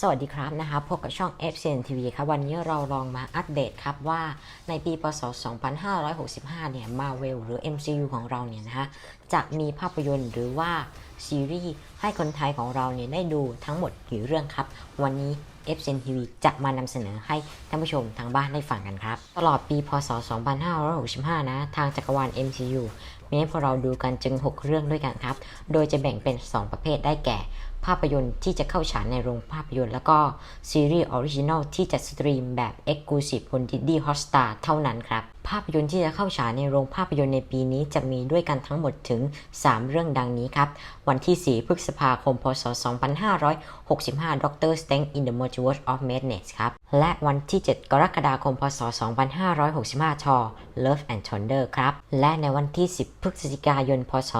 สวัสดีครับนะคะพบกับช่อง f c n TV ครับวันนี้เราลองมาอัปเดตครับว่าในปีพศ 2565 เนี่ยมาเวลหรือ MCU ของเราเนี่ยนะฮะจะมีภาพยนตร์หรือว่าซีรีส์ให้คนไทยของเราเนี่ยได้ดูทั้งหมดกี่เรื่องครับ วันนี้ f c n TV จะมานำเสนอให้ท่านผู้ชมทางบ้านได้ฟังกันครับ ตลอดปีพศ 2565 นะ ทางจักรวาล MCU มีให้พวกเราดูกันจึง 6 เรื่องด้วยกันครับ โดยจะแบ่งเป็น 2 ประเภทได้แก่ ภาพยนตร์ที่จะเข้าฉายในโรงภาพยนตร์แล้วก็ซีรีส์ออริจินอลที่จะสตรีมแบบ Exclusive บน Disney Hotstar เท่านั้นครับ ภาพยนตร์ที่จะเข้าฉายในโรงภาพยนตร์ในปีนี้จะมีด้วยกันทั้งหมดถึง 3 เรื่องดังนี้ครับ วันที่ 4 พฤษภาคม พศ 2565 Dr. Strange in the Multiverse of Madness ครับ และวันที่ 7 กรกฎาคม พศ 2565ชอ Love and Thunder ครับ และในวันที่ 10 พฤศจิกายน พศ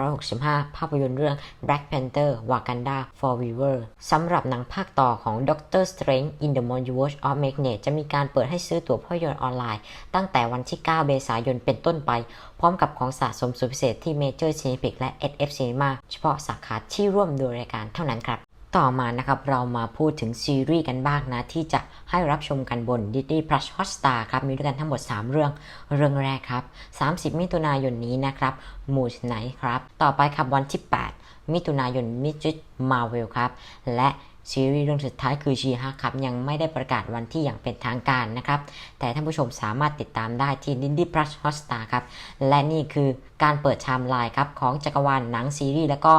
2565 ภาพยนตร์เรื่อง Black Panther Wakanda Forever สำหรับหนังภาคต่อของ Dr. Strange in the Multiverse of Madness จะมีการเปิดให้ซื้อตั๋วภาพยนตร์ออนไลน์ตั้ง้งแต่วันที่ 9 เมษายนเป็นต้นไป พร้อมกับของสะสมสุดพิเศษที่ Major Cineplex และ SF Cinema เฉพาะสาขาที่ร่วมดูรายการเท่านั้นครับ ต่อมานะครับเรามาพูดถึงซีรีส์กันบ้างนะ ที่จะให้รับชมกันบน Disney Plus Hotstar ครับ มีด้วยกันทั้งหมด 3 เรื่อง เรื่องแรกครับ 30 มิถุนายนนี้นะครับ Moon Knight ครับ ต่อไปครับวันที่ 8 มิถุนายน Midget Marvel ครับ และ ซีรีส์เรื่องสุดท้ายคือชีฮักครับยังไม่ได้ประกาศวันที่อย่างเป็นทางการนะครับ แต่ท่านผู้ชมสามารถติดตามได้ที่ Disney Plus Hotstar ครับ และนี่คือการเปิดไทม์ไลน์ครับของจักรวาลหนังซีรีส์แล้วก็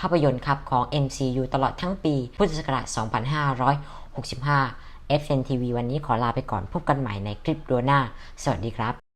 ภาพยนตร์ครับของ MCU ตลอดทั้งปีพุทธศักราช 2565 FN TV วันนี้ขอลาไปก่อนพบกันใหม่ในคลิปดัวหน้า สวัสดีครับ